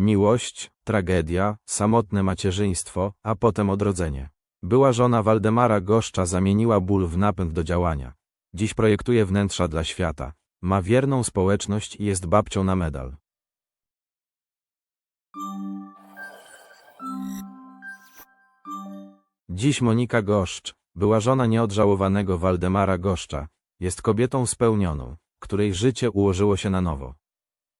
Miłość, tragedia, samotne macierzyństwo, a potem odrodzenie. Była żona Waldemara Goszcza zamieniła ból w napęd do działania. Dziś projektuje wnętrza dla świata. Ma wierną społeczność i jest babcią na medal. Dziś Monika Goszcz, była żona nieodżałowanego Waldemara Goszcza, jest kobietą spełnioną, której życie ułożyło się na nowo.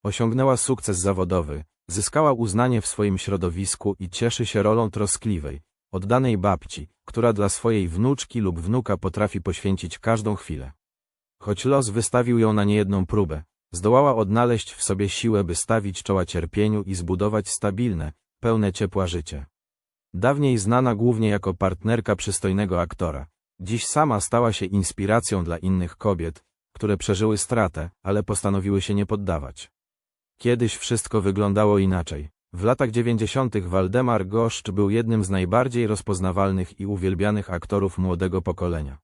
Osiągnęła sukces zawodowy, zyskała uznanie w swoim środowisku i cieszy się rolą troskliwej, oddanej babci, która dla swojej wnuczki lub wnuka potrafi poświęcić każdą chwilę. Choć los wystawił ją na niejedną próbę, zdołała odnaleźć w sobie siłę, by stawić czoła cierpieniu i zbudować stabilne, pełne ciepła życie. Dawniej znana głównie jako partnerka przystojnego aktora, dziś sama stała się inspiracją dla innych kobiet, które przeżyły stratę, ale postanowiły się nie poddawać. Kiedyś wszystko wyglądało inaczej. W latach dziewięćdziesiątych Waldemar Goszcz był jednym z najbardziej rozpoznawalnych i uwielbianych aktorów młodego pokolenia.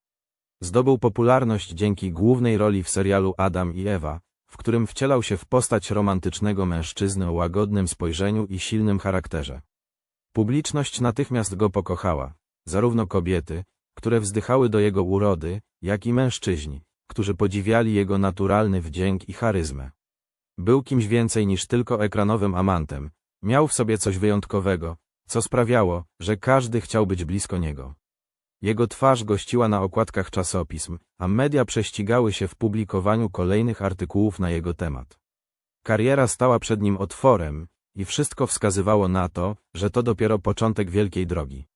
Zdobył popularność dzięki głównej roli w serialu Adam i Ewa, w którym wcielał się w postać romantycznego mężczyzny o łagodnym spojrzeniu i silnym charakterze. Publiczność natychmiast go pokochała, zarówno kobiety, które wzdychały do jego urody, jak i mężczyźni, którzy podziwiali jego naturalny wdzięk i charyzmę. Był kimś więcej niż tylko ekranowym amantem, miał w sobie coś wyjątkowego, co sprawiało, że każdy chciał być blisko niego. Jego twarz gościła na okładkach czasopism, a media prześcigały się w publikowaniu kolejnych artykułów na jego temat. Kariera stała przed nim otworem i wszystko wskazywało na to, że to dopiero początek wielkiej drogi.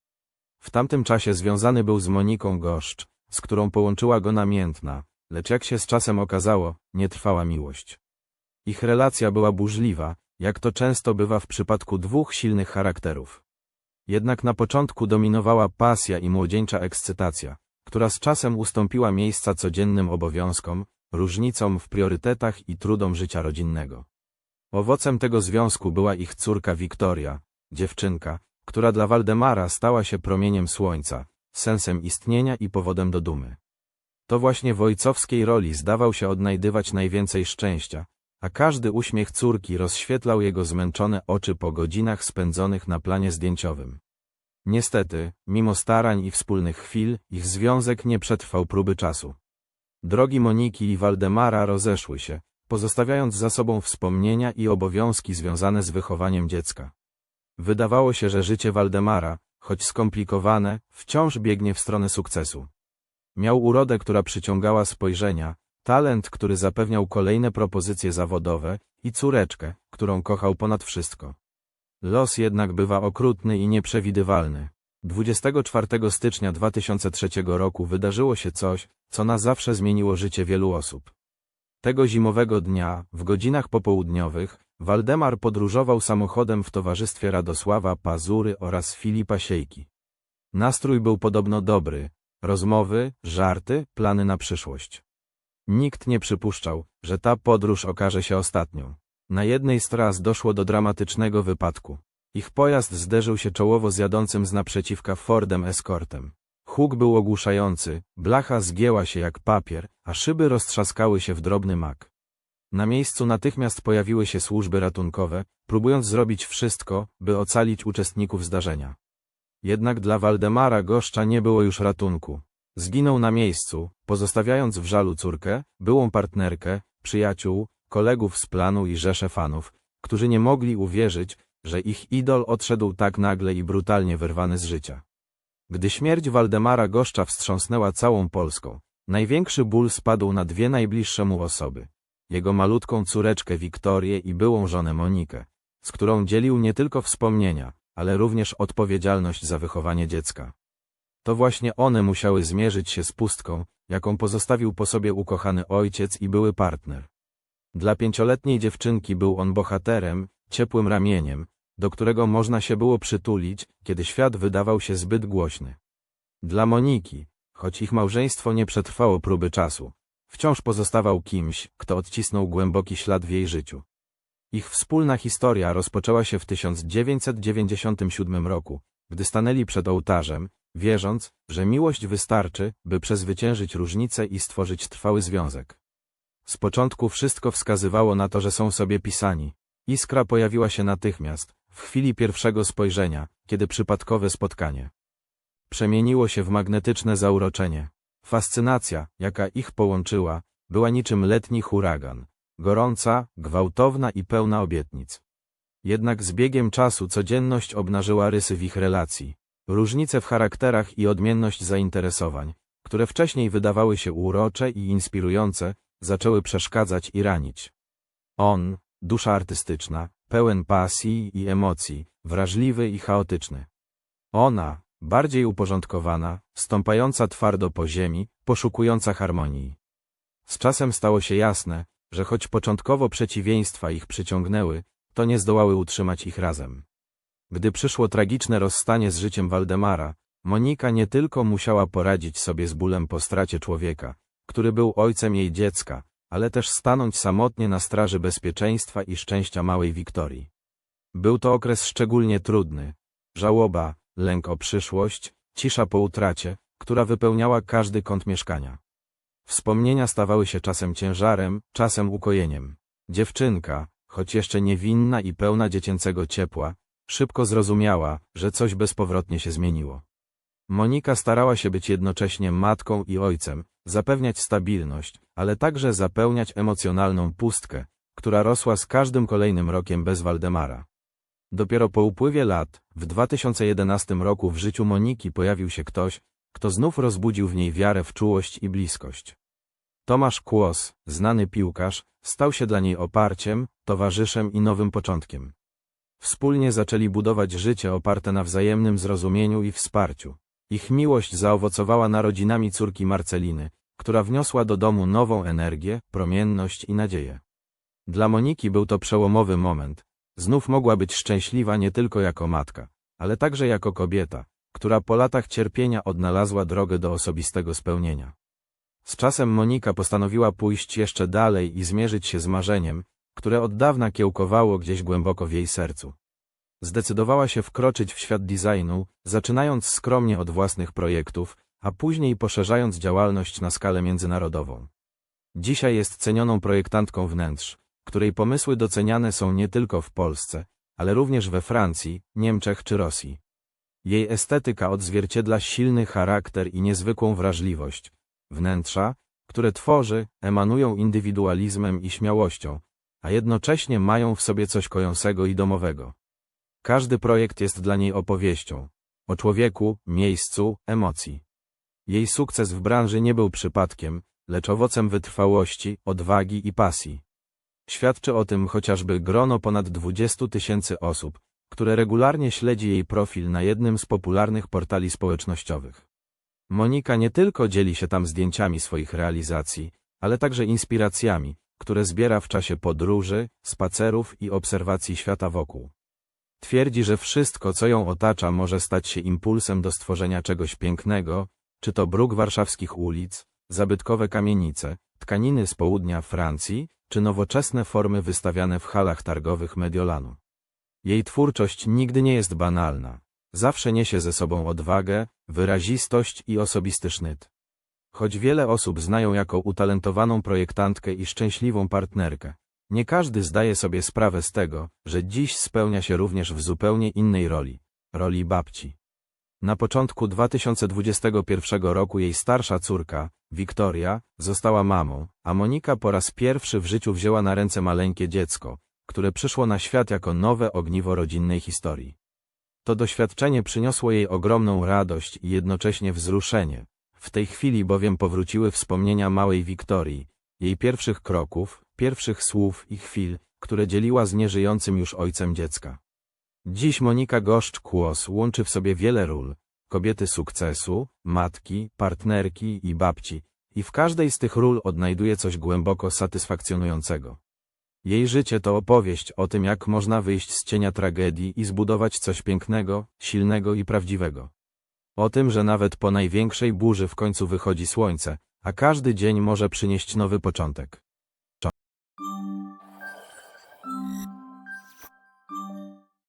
W tamtym czasie związany był z Moniką Goszcz, z którą połączyła go namiętna, lecz jak się z czasem okazało, nie trwała miłość. Ich relacja była burzliwa, jak to często bywa w przypadku dwóch silnych charakterów. Jednak na początku dominowała pasja i młodzieńcza ekscytacja, która z czasem ustąpiła miejsca codziennym obowiązkom, różnicom w priorytetach i trudom życia rodzinnego. Owocem tego związku była ich córka Wiktoria, dziewczynka, która dla Waldemara stała się promieniem słońca, sensem istnienia i powodem do dumy. To właśnie w ojcowskiej roli zdawał się odnajdywać najwięcej szczęścia, a każdy uśmiech córki rozświetlał jego zmęczone oczy po godzinach spędzonych na planie zdjęciowym. Niestety, mimo starań i wspólnych chwil, ich związek nie przetrwał próby czasu. Drogi Moniki i Waldemara rozeszły się, pozostawiając za sobą wspomnienia i obowiązki związane z wychowaniem dziecka. Wydawało się, że życie Waldemara, choć skomplikowane, wciąż biegnie w stronę sukcesu. Miał urodę, która przyciągała spojrzenia, talent, który zapewniał kolejne propozycje zawodowe i córeczkę, którą kochał ponad wszystko. Los jednak bywa okrutny i nieprzewidywalny. 24 stycznia 2003 roku wydarzyło się coś, co na zawsze zmieniło życie wielu osób. Tego zimowego dnia, w godzinach popołudniowych, Waldemar podróżował samochodem w towarzystwie Radosława Pazury oraz Filipa Siejki. Nastrój był podobno dobry, rozmowy, żarty, plany na przyszłość. Nikt nie przypuszczał, że ta podróż okaże się ostatnią. Na jednej z tras doszło do dramatycznego wypadku. Ich pojazd zderzył się czołowo z jadącym z naprzeciwka Fordem Escortem. Huk był ogłuszający, blacha zgięła się jak papier, a szyby roztrzaskały się w drobny mak. Na miejscu natychmiast pojawiły się służby ratunkowe, próbując zrobić wszystko, by ocalić uczestników zdarzenia. Jednak dla Waldemara Goszcza nie było już ratunku. Zginął na miejscu, pozostawiając w żalu córkę, byłą partnerkę, przyjaciół, kolegów z planu i rzesze fanów, którzy nie mogli uwierzyć, że ich idol odszedł tak nagle i brutalnie wyrwany z życia. Gdy śmierć Waldemara Goszcza wstrząsnęła całą Polską, największy ból spadł na dwie najbliższe mu osoby. Jego malutką córeczkę Wiktorię i byłą żonę Monikę, z którą dzielił nie tylko wspomnienia, ale również odpowiedzialność za wychowanie dziecka. To właśnie one musiały zmierzyć się z pustką, jaką pozostawił po sobie ukochany ojciec i były partner. Dla pięcioletniej dziewczynki był on bohaterem, ciepłym ramieniem, do którego można się było przytulić, kiedy świat wydawał się zbyt głośny. Dla Moniki, choć ich małżeństwo nie przetrwało próby czasu, wciąż pozostawał kimś, kto odcisnął głęboki ślad w jej życiu. Ich wspólna historia rozpoczęła się w 1997 roku, gdy stanęli przed ołtarzem, wierząc, że miłość wystarczy, by przezwyciężyć różnice i stworzyć trwały związek. Z początku wszystko wskazywało na to, że są sobie pisani. Iskra pojawiła się natychmiast, w chwili pierwszego spojrzenia, kiedy przypadkowe spotkanie przemieniło się w magnetyczne zauroczenie. Fascynacja, jaka ich połączyła, była niczym letni huragan, gorąca, gwałtowna i pełna obietnic. Jednak z biegiem czasu codzienność obnażyła rysy w ich relacji, różnice w charakterach i odmienność zainteresowań, które wcześniej wydawały się urocze i inspirujące, zaczęły przeszkadzać i ranić. On, dusza artystyczna, pełen pasji i emocji, wrażliwy i chaotyczny. Ona, bardziej uporządkowana, stąpająca twardo po ziemi, poszukująca harmonii. Z czasem stało się jasne, że choć początkowo przeciwieństwa ich przyciągnęły, to nie zdołały utrzymać ich razem. Gdy przyszło tragiczne rozstanie z życiem Waldemara, Monika nie tylko musiała poradzić sobie z bólem po stracie człowieka, który był ojcem jej dziecka, ale też stanąć samotnie na straży bezpieczeństwa i szczęścia małej Wiktorii. Był to okres szczególnie trudny. Żałoba, lęk o przyszłość, cisza po utracie, która wypełniała każdy kąt mieszkania. Wspomnienia stawały się czasem ciężarem, czasem ukojeniem. Dziewczynka, choć jeszcze niewinna i pełna dziecięcego ciepła, szybko zrozumiała, że coś bezpowrotnie się zmieniło. Monika starała się być jednocześnie matką i ojcem, zapewniać stabilność, ale także zapełniać emocjonalną pustkę, która rosła z każdym kolejnym rokiem bez Waldemara. Dopiero po upływie lat, w 2011 roku w życiu Moniki pojawił się ktoś, kto znów rozbudził w niej wiarę w czułość i bliskość. Tomasz Kłos, znany piłkarz, stał się dla niej oparciem, towarzyszem i nowym początkiem. Wspólnie zaczęli budować życie oparte na wzajemnym zrozumieniu i wsparciu. Ich miłość zaowocowała narodzinami córki Marceliny, która wniosła do domu nową energię, promienność i nadzieję. Dla Moniki był to przełomowy moment. Znów mogła być szczęśliwa nie tylko jako matka, ale także jako kobieta, która po latach cierpienia odnalazła drogę do osobistego spełnienia. Z czasem Monika postanowiła pójść jeszcze dalej i zmierzyć się z marzeniem, które od dawna kiełkowało gdzieś głęboko w jej sercu. Zdecydowała się wkroczyć w świat designu, zaczynając skromnie od własnych projektów, a później poszerzając działalność na skalę międzynarodową. Dzisiaj jest cenioną projektantką wnętrz, której pomysły doceniane są nie tylko w Polsce, ale również we Francji, Niemczech czy Rosji. Jej estetyka odzwierciedla silny charakter i niezwykłą wrażliwość. Wnętrza, które tworzy, emanują indywidualizmem i śmiałością, a jednocześnie mają w sobie coś kojącego i domowego. Każdy projekt jest dla niej opowieścią o człowieku, miejscu, emocji. Jej sukces w branży nie był przypadkiem, lecz owocem wytrwałości, odwagi i pasji. Świadczy o tym chociażby grono ponad 20 tysięcy osób, które regularnie śledzi jej profil na jednym z popularnych portali społecznościowych. Monika nie tylko dzieli się tam zdjęciami swoich realizacji, ale także inspiracjami, które zbiera w czasie podróży, spacerów i obserwacji świata wokół. Twierdzi, że wszystko, co ją otacza, może stać się impulsem do stworzenia czegoś pięknego, czy to bruk warszawskich ulic, zabytkowe kamienice, tkaniny z południa Francji, czy nowoczesne formy wystawiane w halach targowych Mediolanu. Jej twórczość nigdy nie jest banalna. Zawsze niesie ze sobą odwagę, wyrazistość i osobisty sznyt. Choć wiele osób znają jako utalentowaną projektantkę i szczęśliwą partnerkę, nie każdy zdaje sobie sprawę z tego, że dziś spełnia się również w zupełnie innej roli roli babci. Na początku 2021 roku jej starsza córka, Wiktoria, została mamą, a Monika po raz pierwszy w życiu wzięła na ręce maleńkie dziecko, które przyszło na świat jako nowe ogniwo rodzinnej historii. To doświadczenie przyniosło jej ogromną radość i jednocześnie wzruszenie. W tej chwili bowiem powróciły wspomnienia małej Wiktorii, jej pierwszych kroków, pierwszych słów i chwil, które dzieliła z nieżyjącym już ojcem dziecka. Dziś Monika Goszcz-Kłos łączy w sobie wiele ról, kobiety sukcesu, matki, partnerki i babci, i w każdej z tych ról odnajduje coś głęboko satysfakcjonującego. Jej życie to opowieść o tym, jak można wyjść z cienia tragedii i zbudować coś pięknego, silnego i prawdziwego. O tym, że nawet po największej burzy w końcu wychodzi słońce, a każdy dzień może przynieść nowy początek.